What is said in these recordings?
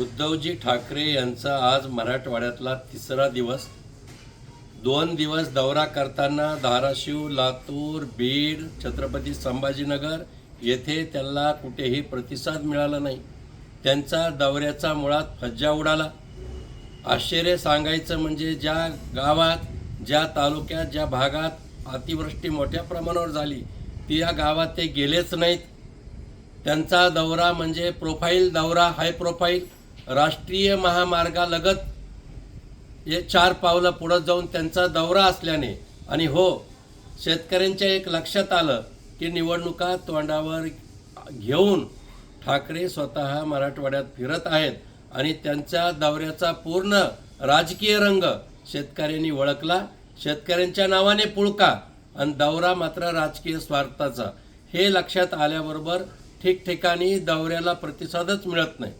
उद्धवजी ठाकरे यांचा आज मराठवाड्यातला तिसरा दिवस. दोन दिवस दौरा करताना धाराशिव लातूर बीड छत्रपती संभाजीनगर येथे त्यांना कुठेही प्रतिसाद मिळाला नाही. त्यांचा दौऱ्याचा मुळात फज्जा उडाला. आश्चर्य सांगायचं म्हणजे ज्या गावात ज्या तालुक्यात ज्या भागात अतिवृष्टी मोठ्या प्रमाणावर झाली ती या गावात ते गेलेच नाहीत. त्यांचा दौरा म्हणजे प्रोफाईल दौरा हाय प्रोफाईल. राष्ट्रीय महामार्गालगत हे चार पावलं पुढं जाऊन त्यांचा दौरा असल्याने आणि हो शेतकऱ्यांच्या एक लक्षात आलं की निवडणुका तोंडावर घेऊन ठाकरे स्वतः मराठवाड्यात फिरत आहेत आणि त्यांच्या दौऱ्याचा पूर्ण राजकीय रंग शेतकऱ्यांनी ओळखला शेतकऱ्यांच्या नावाने पुळका आणि दौरा मात्र राजकीय स्वार्थाचा. हे लक्षात आल्याबरोबर ठिकठिकाणी दौऱ्याला प्रतिसादच मिळत नाही.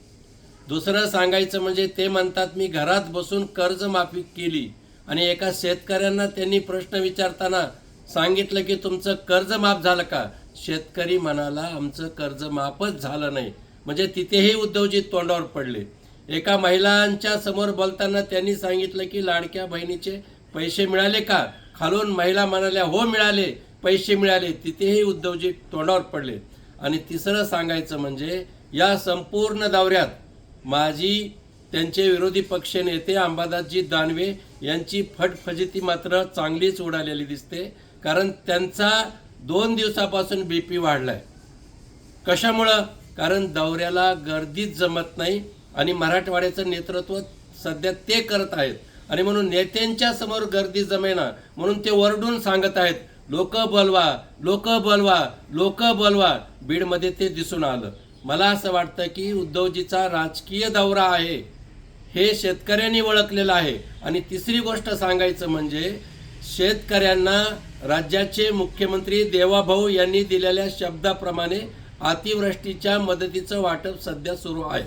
दुसरं सांगायचं म्हणजे ते म्हणतात मी घरात बसून कर्जमाफी केली आणि एका शेतकऱ्यांना त्यांनी प्रश्न विचारताना सांगितलं की तुमचं कर्ज माफ झालं का? शेतकरी म्हणाला आमचं कर्ज माफच झालं नाही. म्हणजे तिथेही उद्धवजी तोंडावर पडले. एका महिलांच्या समोर बोलताना त्यांनी सांगितलं की लाडक्या बहिणीचे पैसे मिळाले का? खालून महिला म्हणाल्या हो मिळाले पैसे मिळाले. तिथेही उद्धवजी तोंडावर पडले. आणि तिसरं सांगायचं म्हणजे या संपूर्ण दौऱ्यात माझी त्यांचे विरोधी पक्ष नेते अंबादासजी दानवे यांची फटफजिती मात्र चांगलीच उडालेली दिसते कारण त्यांचा दोन दिवसापासून बी पी वाढला आहे कशामुळं? कारण दौऱ्याला गर्दीच जमत नाही आणि मराठवाड्याचं नेतृत्व सध्या ते करत आहेत. आणि म्हणून नेत्यांच्या समोर गर्दी जमेना म्हणून ते वरडून सांगत आहेत लोक बोलवा लोक बोलवा लोक बोलवा. बीडमध्ये ते दिसून आलं. मला असं वाटतं की उद्धवजीचा राजकीय दौरा आहे हे शेतकऱ्यांनी ओळखलेलं आहे. आणि तिसरी गोष्ट सांगायचं म्हणजे शेतकऱ्यांना राज्याचे मुख्यमंत्री देवाभाऊ यांनी दिलेल्या शब्दाप्रमाणे अतिवृष्टीच्या मदतीचं वाटप सध्या सुरू आहे.